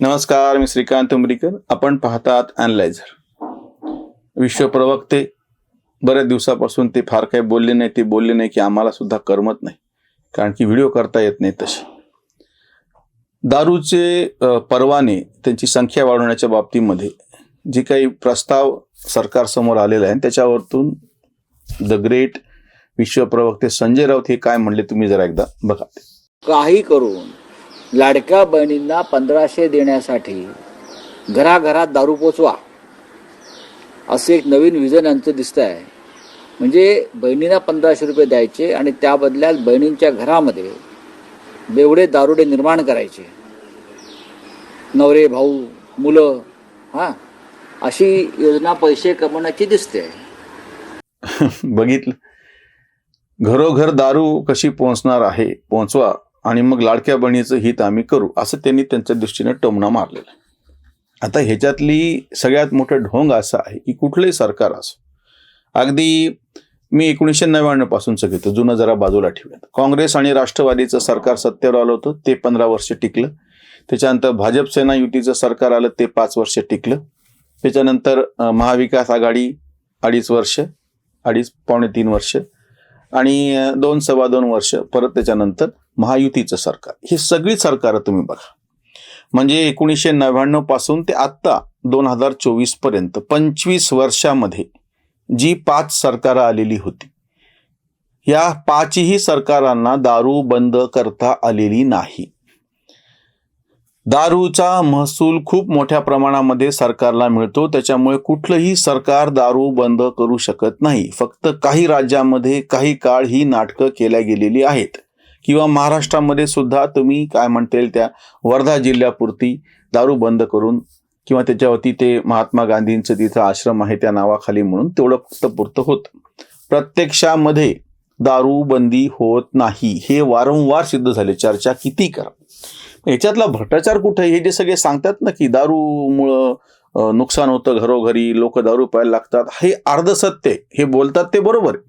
नमस्कार मी श्रीकांत उमरीकर आपण पाहतात अनलायझर विश्व प्रवक्ते बऱ्याच दिवसापासून ते फार काही बोलले नाही ते बोलले नाही की आम्हाला सुद्धा करमत नाही. कारण की व्हिडिओ करता येत नाही तसे. दारूचे परवाने त्यांची संख्या वाढवण्याच्या बाबतीमध्ये जे काही प्रस्ताव सरकारसमोर आलेला आहे त्याच्यावरतून द ग्रेट विश्व प्रवक्ते संजय राऊत हे काय म्हणले तुम्ही जरा एकदा बघा. काही करून लाडक्या बहिणींना पंधराशे देण्यासाठी घराघरात दारू पोचवा. असं एक नवीन विजन यांचं दिसतं आहे म्हणजे बहिणींना पंधराशे रुपये द्यायचे आणि त्या बदल्यात बहिणींच्या घरामध्ये बेवडे दारुडे निर्माण करायचे. नवरे भाऊ मुलं हां अशी योजना पैसे कमवण्याची दिसते. बघितलं. घरोघर दारू कशी पोहोचणार आहे? पोहोचवा. आणि मग लाडक्या बहिणीचं हित आम्ही करू असं त्यांनी त्यांच्या दृष्टीने टोमणा मारलेला आहे. आता ह्याच्यातली सगळ्यात मोठं ढोंग असं आहे की कुठलंही सरकार असो. अगदी मी एकोणीसशे नव्याण्णव पासूनच घेतो जुनं जरा बाजूला ठेवूयात. काँग्रेस आणि राष्ट्रवादीचं सरकार सत्तेवर आलं होतं ते पंधरा वर्ष टिकलं. त्याच्यानंतर भाजप सेना युतीचं सरकार आलं ते पाच वर्ष टिकलं. त्याच्यानंतर महाविकास आघाडी अडीच वर्ष अडीच पावणे तीन वर्ष आणि दोन सव्वा दोन वर्ष परत त्याच्यानंतर महायुतीचं सरकार. ही सगळी सरकारं तुम्ही बघा. म्हणजे एकोणीसशे नव्याण्णवपासून ते आत्ता दोन हजार चोवीसपर्यंत पंचवीस वर्षामध्ये जी पाच सरकारं आलेली होती या पाचही सरकारांना दारू बंद करता आलेली नाही. दारूचा महसूल खूप मोठ्या प्रमाणामध्ये सरकारला मिळतो त्याच्यामुळे कुठलंही सरकार दारू बंद करू शकत नाही. फक्त काही राज्यामध्ये काही काळ ही नाटकं केल्या गेलेली आहेत. किंवा महाराष्ट्रामध्ये सुद्धा तुम्ही काय म्हणता येईल त्या वर्धा जिल्ह्यापुरती दारू बंद करून किंवा त्याच्यावरती ते महात्मा गांधींचं तिथं आश्रम आहे त्या नावाखाली म्हणून तेवढं फक्त पुरतं होतं. प्रत्यक्षामध्ये दारू बंदी होत नाही. हे वारंवार सिद्ध झाले. चर्चा किती करा. याच्यातला भ्रष्टाचार कुठे हे जे सगळे सांगतात ना की दारूमुळं नुकसान होतं घरोघरी लोक दारू प्यायला लागतात हे अर्धसत्य हे बोलतात ते बरोबर आहे.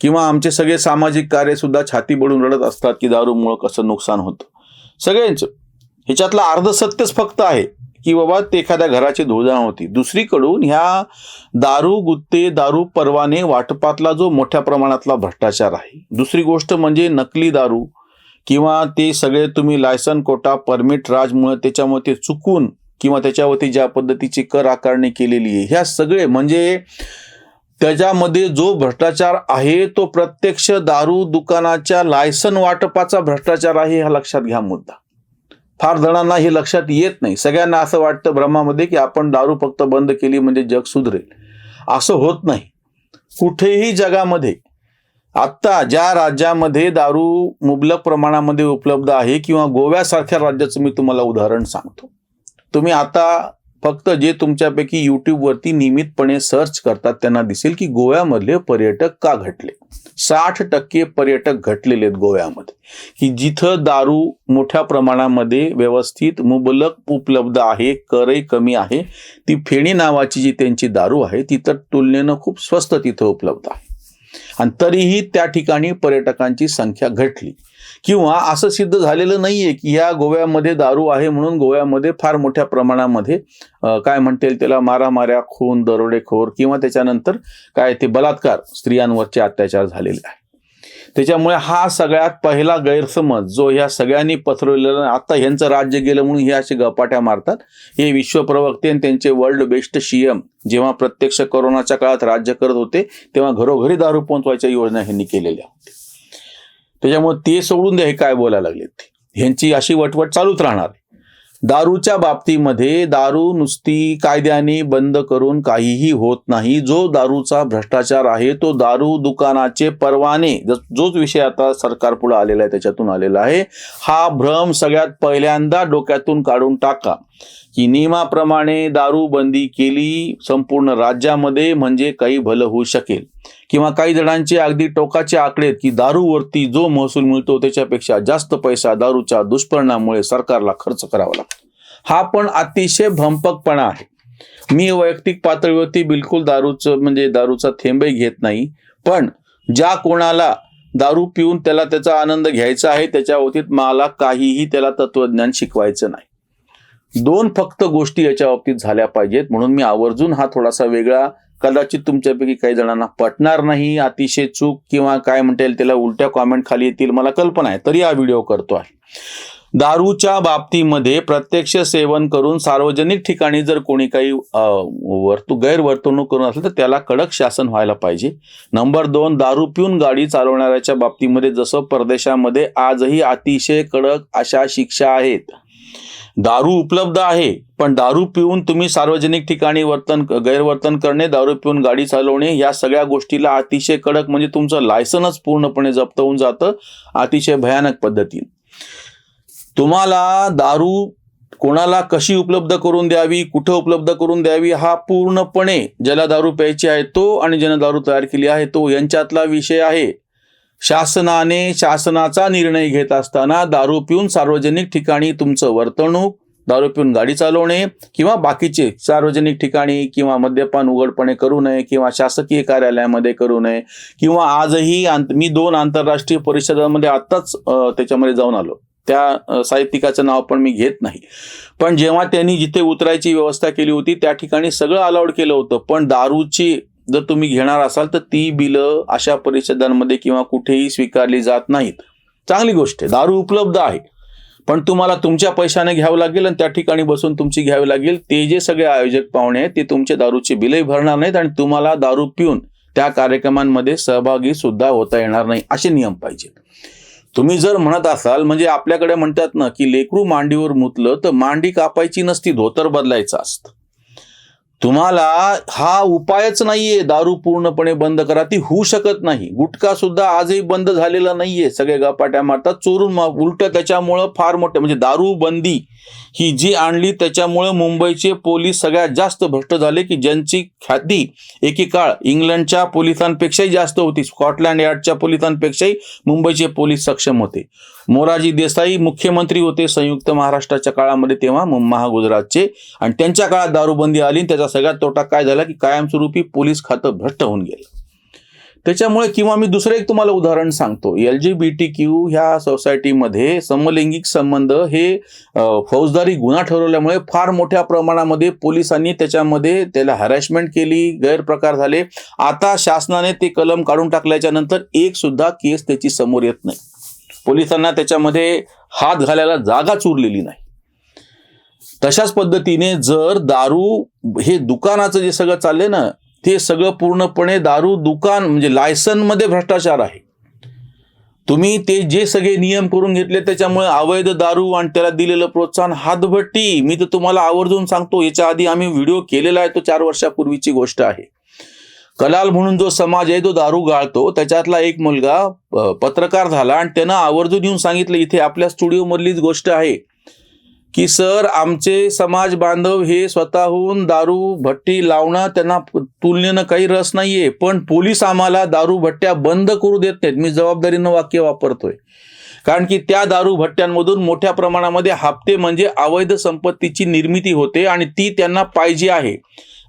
किंवा आमचे सगळे सामाजिक कार्य सुद्धा छाती बडून रडत असतात की दारूमुळं कसं नुकसान होतं. सगळ्यांचं. ह्याच्यातलं अर्ध सत्यच फक्त आहे की बाबा ते एखाद्या घराची धुळजाण होती. दुसरीकडून ह्या दारू गुत्ते दारू परवाने वाटपातला जो मोठ्या प्रमाणातला भ्रष्टाचार आहे. दुसरी गोष्ट म्हणजे नकली दारू किंवा ते सगळे तुम्ही लायसन कोटा परमिट राजमुळे त्याच्यामध्ये चुकून किंवा त्याच्यावरती ज्या पद्धतीची कर आकारणी केलेली आहे ह्या सगळे म्हणजे त्याच्यामध्ये जो भ्रष्टाचार आहे तो प्रत्यक्ष दारू दुकानाच्या लायसन वाटपाचा भ्रष्टाचार आहे हा लक्षात घ्या मुद्दा. फार जणांना हे लक्षात येत नाही. सगळ्यांना असं वाटतं भ्रमामध्ये की आपण दारू फक्त बंद केली म्हणजे जग सुधरेल. असं होत नाही. कुठेही जगामध्ये आत्ता ज्या राज्यामध्ये दारू मुबलक प्रमाणामध्ये उपलब्ध आहे किंवा गोव्यासारख्या राज्याचं मी तुम्हाला उदाहरण सांगतो. तुम्ही आता फक्त जे तुमच्यापैकी युट्यूबवरती नियमितपणे सर्च करतात त्यांना दिसेल की गोव्यामधले पर्यटक का घटले? साठ टक्के पर्यटक घटलेले आहेत गोव्यामध्ये. की जिथं दारू मोठ्या प्रमाणामध्ये व्यवस्थित मुबलक उपलब्ध आहे करही कमी आहे ती फेणी नावाची जी त्यांची दारू आहे ती तर तुलनेनं खूप स्वस्त तिथं उपलब्ध आहे. आणि तरीही त्या ठिकाणी पर्यटकांची संख्या घटली. किंवा असं सिद्ध झालेलं नाहीये की ह्या गोव्यामध्ये दारू आहे म्हणून गोव्यामध्ये फार मोठ्या प्रमाणामध्ये काय म्हणता येईल त्याला मारामाऱ्या खून दरोडेखोर किंवा त्याच्यानंतर काय ते बलात्कार स्त्रियांवरचे अत्याचार झालेले आहे त्याच्यामुळे हा सगळ्यात पहिला गैरसमज जो ह्या सगळ्यांनी पसरवलेला आता ह्यांचं राज्य गेलं म्हणून हे असे गपाट्या मारतात. हे विश्वप्रवक्ते आणि त्यांचे वर्ल्ड बेस्ट सीएम जेव्हा प्रत्यक्ष कोरोनाच्या काळात राज्य करत होते तेव्हा घरोघरी दारू पोहोचवायच्या योजना ह्यांनी केलेल्या होत्या. त्याच्यामुळे ते सोडून द्या हे काय बोलायला लागलेत ते. ह्यांची अशी वटवट चालूच राहणार. दारूच्या बाबतीमध्ये दारू नुसती कायद्याने बंद करून काहीही होत नाही. जो दारूचा भ्रष्टाचार आहे तो दारू दुकानाचे परवाने जोच विषय आता सरकार पुढे आलेला आहे त्याच्यातून आलेला आहे. हा भ्रम सगळ्यात पहिल्यांदा डोक्यातून काढून टाका. की नियमाप्रमाणे दारू बंदी केली संपूर्ण राज्यामध्ये म्हणजे काही भलं होऊ शकेल. किंवा काही जणांचे अगदी टोकाचे आकडे आहेत की दारूवरती जो महसूल मिळतो त्याच्यापेक्षा जास्त पैसा दारूच्या दुष्परिणामामुळे सरकारला खर्च करावा लागतो. हा पण अतिशय भंपकपणा आहे. मी वैयक्तिक पातळीवरती बिलकुल दारूचं म्हणजे दारूचा थेंबही घेत नाही. पण ज्या कोणाला दारू पिऊन त्याला त्याचा आनंद घ्यायचा आहे त्याच्या बाबतीत मला काहीही त्याला तत्वज्ञान शिकवायचं नाही. दोन फक्त गोष्टी याच्या बाबतीत झाल्या पाहिजेत. म्हणून मी आवर्जून हा थोडासा वेगळा कदाचित तुमच्यापैकी काही जणांना पटणार नाही अतिशय चूक किंवा काय म्हणता येईल त्याला उलट्या कॉमेंट खाली येतील मला कल्पना आहे. तरी हा व्हिडिओ करतो आहे. दारूच्या बाबतीमध्ये प्रत्यक्ष सेवन करून सार्वजनिक ठिकाणी जर कोणी काही अ, वर्तु गैरवर्तणूक करून असेल तर त्याला कडक शासन व्हायला पाहिजे. नंबर दोन दारू पिऊन गाडी चालवणाऱ्याच्या बाबतीमध्ये जसं परदेशामध्ये आजही अतिशय कडक अशा शिक्षा आहेत. दारू उपलब्ध आहे पण दारू पिऊन तुम्ही सार्वजनिक ठिकाणी वर्तन गैरवर्तन करणे दारू पिऊन गाडी चालवणे या सगळ्या गोष्टीला अतिशय कडक म्हणजे तुमचं लायसनच पूर्णपणे जप्त होऊन जातं अतिशय भयानक पद्धतीने. तुम्हाला दारू कोणाला कशी उपलब्ध करून द्यावी कुठं उपलब्ध करून द्यावी हा पूर्णपणे ज्याला दारू प्यायची आहे तो आणि ज्यानं दारू तयार केली आहे तो यांच्यातला विषय आहे. शासनाने शासनाचा निर्णय घेत असताना दारू पिऊन सार्वजनिक ठिकाणी तुमचं वर्तणूक दारू पिऊन गाडी चालवणे किंवा बाकीचे सार्वजनिक ठिकाणी किंवा मद्यपान उघडपणे करू नये किंवा शासकीय कार्यालयामध्ये करू नये किंवा आजही मी दोन आंतरराष्ट्रीय परिषदांमध्ये आत्ताच त्याच्यामध्ये जाऊन आलो. त्या साहित्यिकाचं नाव पण मी घेत नाही. पण जेव्हा त्यांनी जिथे उतरायची व्यवस्था केली होती त्या ठिकाणी सगळं अलाउड केलं होतं. पण दारूची जर तुम्ही घेणार असाल तर ती बिलं अशा परिषदांमध्ये किंवा कुठेही स्वीकारली जात नाहीत. चांगली गोष्ट आहे. दारू उपलब्ध आहे. पण तुम्हाला तुमच्या पैशाने घ्यावं लागेल आणि त्या ठिकाणी बसून तुमची घ्यावी लागेल. ते जे सगळे आयोजक पाहुणे आहेत ते तुमचे दारूचे बिलही भरणार नाहीत आणि तुम्हाला दारू पिऊन त्या कार्यक्रमांमध्ये सहभागी सुद्धा होता येणार नाही असे नियम पाहिजेत. तुम्ही जर म्हणत असाल म्हणजे आपल्याकडे म्हणतात ना की लेकरू मांडीवर मुतलं तर मांडी कापायची नसती धोतर बदलायचं असतं. तुम्हाला हा उपायच नाहीये दारू पूर्णपणे बंद करा. ती होऊ शकत नाही. गुटखा सुद्धा आजही बंद झालेला नाहीये सगळे गपाट्या मारतात. चोरून उलट त्याच्यामुळं फार मोठे म्हणजे दारू बंदी ही जी आणली त्याच्यामुळं मुंबईचे पोलीस सगळ्यात जास्त भ्रष्ट झाले की ज्यांची ख्याती एकेकाळ इंग्लंडच्या पोलिसांपेक्षाही जास्त होती. स्कॉटलँड यार्डच्या पोलिसांपेक्षाही मुंबईचे पोलीस सक्षम होते. मोरारजी देसाई मुख्यमंत्री होते संयुक्त महाराष्ट्राच्या काळामध्ये तेव्हा महागुजरातचे. आणि त्यांच्या काळात दारूबंदी आली त्याचा सगळ्यात तोटा काय झाला की कायमस्वरूपी पोलीस खातं भ्रष्ट होऊन गेलं. त्याच्यामुळे किंवा मी दुसरं एक तुम्हाला उदाहरण सांगतो. L G B T Q ह्या सोसायटीमध्ये समलैंगिक संबंध हे फौजदारी गुन्हा ठरवल्यामुळे फार मोठ्या प्रमाणामध्ये पोलिसांनी त्याच्यामध्ये त्याला हॅरॅशमेंट केली गैरप्रकार झाले. आता शासनाने ते कलम काढून टाकल्याच्या नंतर एक सुद्धा केस त्याची समोर येत नाही. पोलिसांना त्याच्यामध्ये हात घालायला जागाच उरलेली नाही. तशाच पद्धतीने जर दारू हे दुकानाचं जे सगळं चाललंय ना ते सगळं पूर्णपणे दारू दुकान म्हणजे लायसनमध्ये भ्रष्टाचार आहे. तुम्ही ते जे सगळे नियम करून घेतले त्याच्यामुळे अवैध दारू आणि त्याला दिलेलं प्रोत्साहन हातभट्टी मी तर तुम्हाला आवर्जून सांगतो याच्या आधी आम्ही व्हिडिओ केलेला आहे तो चार वर्षापूर्वीची गोष्ट आहे. कलाल म्हणून जो समाज आहे तो दारू गाळतो त्याच्यातला एक मुलगा पत्रकार झाला आणि त्यानं आवर्जून येऊन सांगितलं इथे आपल्या स्टुडिओमधलीच गोष्ट आहे. की सर आमचे समाज बांधव हे स्वतःहून दारू भट्टी लावणं त्यांना तुलनेनं काही रस नाहीये. पण पोलीस आम्हाला दारू भट्ट्या बंद करू देत नाहीत. मी जबाबदारीनं वाक्य वापरतोय. कारण की त्या दारू भट्ट्यांमधून मोठ्या प्रमाणामध्ये हप्ते म्हणजे अवैध संपत्तीची निर्मिती होते आणि ती त्यांना पाहिजे आहे.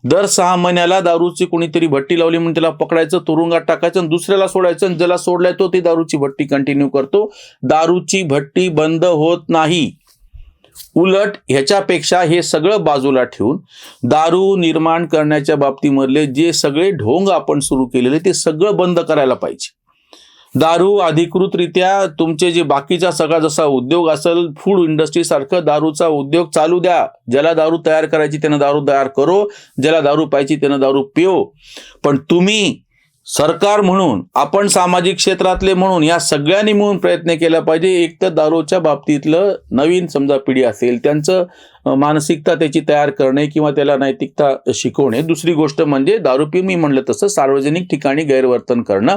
दर सहा महिन्याला दारूची कोणीतरी भट्टी लावली म्हणून त्याला पकडायचं तुरुंगात टाकायचं आणि दुसऱ्याला सोडायचं आणि ज्याला सोडलाय तो ती दारूची भट्टी कंटिन्यू करतो. दारूची भट्टी बंद होत नाही. उलट ह्याच्यापेक्षा हे सगळं बाजूला ठेवून दारू निर्माण करण्याच्या बाबतीमधले जे सगळे ढोंग आपण सुरू केलेले ते सगळं बंद करायला पाहिजे. दारू अधिकृतरित्या तुमचे जे बाकीचा सगळा जसा उद्योग असेल फूड इंडस्ट्री सारखं दारूचा उद्योग चालू द्या. ज्याला दारू तयार करायची त्यानं दारू तयार करो ज्याला दारू पाहिजे त्यानं दारू पिओ. पण तुम्ही सरकार म्हणून आपण सामाजिक क्षेत्रातले म्हणून या सगळ्यांनी मिळून प्रयत्न केला पाहिजे. एक तर दारूच्या बाबतीतलं नवीन समजा पिढी असेल त्यांचं मानसिकता त्याची तयार करणे किंवा त्याला नैतिकता शिकवणे. दुसरी गोष्ट म्हणजे दारू पिऊन मी म्हणलं तसं सार्वजनिक ठिकाणी गैरवर्तन करणं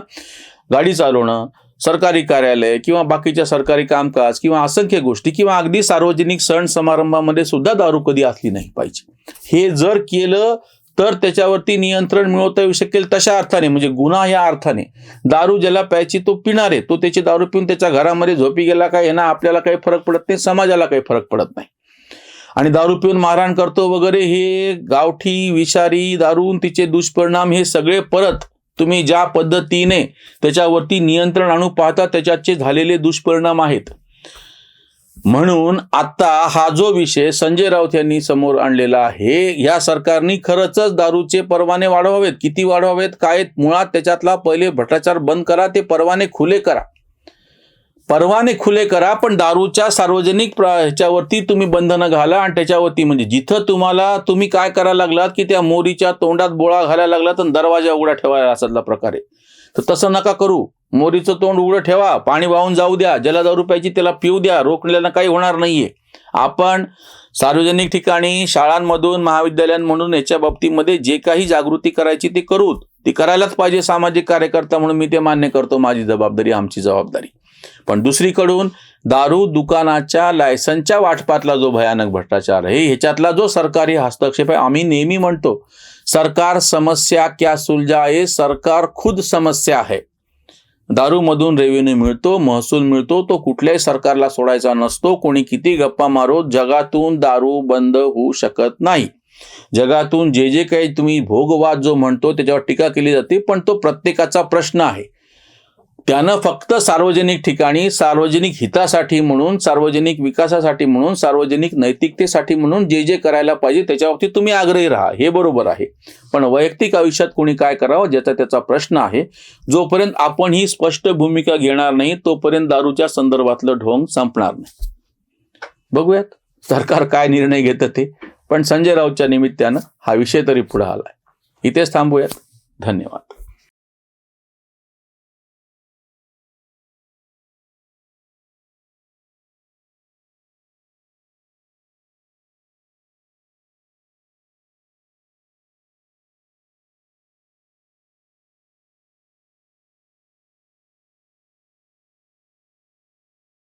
गाडी चालवणं सरकारी कार्यालय किंवा बाकीच्या सरकारी कामकाज किंवा असंख्य गोष्टी किंवा अगदी सार्वजनिक सण समारंभामध्ये सुद्धा दारू कधी असली नाही पाहिजे. हे जर केलं तर त्याच्यावरती नियंत्रण मिळवता येऊ शकेल तशा अर्थाने म्हणजे गुन्हा या अर्थाने. दारू ज्याला प्यायची तो पिणारे तो त्याची दारू पिऊन त्याच्या घरामध्ये झोपी गेला काय यांना आपल्याला काही फरक पडत नाही समाजाला काही फरक पडत नाही. आणि दारू पिऊन मारहाण करतो वगैरे हे गावठी विषारी दारून तिचे दुष्परिणाम हे सगळे परत तुम्ही ज्या पद्धतीने त्याच्यावरती नियंत्रण आणू पाहता त्याच्याचे झालेले दुष्परिणाम आहेत. म्हणून आता हा जो विषय संजय राऊत यांनी समोर आणलेला आहे या सरकारने खरंच दारूचे परवाने वाढवावेत. किती वाढवावेत? काय मुळात त्याच्यातला पहिले भ्रष्टाचार बंद करा ते परवाने खुले करा. परवाने खुले करा पण दारूच्या सार्वजनिक ह्याच्यावरती तुम्ही बंधनं घाला आणि त्याच्यावरती म्हणजे जिथं तुम्हाला तुम्ही काय करायला लागलात की त्या मोरीच्या तोंडात बोळा घालायला लागलात आणि दरवाजा उघडा ठेवायला असातला प्रकारे तर तसं नका करू. मोरीचं तोंड उघडं ठेवा पाणी वाहून जाऊ द्या ज्याला दारू प्यायची त्याला पिऊ द्या रोखण्याला काही होणार नाहीये. आपण सार्वजनिक ठिकाणी शाळांमधून महाविद्यालयांमधून याच्या बाबतीमध्ये जे काही जागृती करायची ती करू ती करायलाच पाहिजे सामाजिक कार्यकर्ता म्हणून मी ते मान्य करतो माझी जबाबदारी आमची जबाबदारी. पण दुसरीकडून दारू दुकानाच्या लायसनच्या वाटपातला जो भयानक भ्रष्टाचार आहे ह्याच्यातला जो सरकारी हस्तक्षेप आहे आम्ही नेहमी म्हणतो सरकार समस्या क्या सुलझाए सरकार खुद समस्या आहे दारूमधून रेव्हेन्यू मिळतो महसूल मिळतो तो कुठल्याही सरकारला सोडायचा नसतो. कोणी किती गप्पा मारो जगातून दारू बंद होऊ शकत नाही. जगातून जे जे काही तुम्ही भोगवाद जो म्हणतो त्याच्यावर टीका केली जाते पण तो प्रत्येकाचा प्रश्न आहे. त्यानं फक्त सार्वजनिक ठिकाणी सार्वजनिक हितासाठी म्हणून सार्वजनिक विकासासाठी म्हणून सार्वजनिक नैतिकतेसाठी म्हणून जे जे करायला पाहिजे त्याच्याबाबतीत तुम्ही आग्रही राहा. हे बरोबर आहे. पण वैयक्तिक आयुष्यात कोणी काय करावं ज्याचा त्याचा प्रश्न आहे जोपर्यंत आपण ही स्पष्ट भूमिका घेणार नाही तोपर्यंत दारूच्या संदर्भातलं ढोंग संपणार नाही. बघूयात सरकार काय निर्णय घेतं ते. पण संजय राऊतच्या निमित्तानं हा विषय तरी पुढे आलाय. इथेच थांबूयात. धन्यवाद.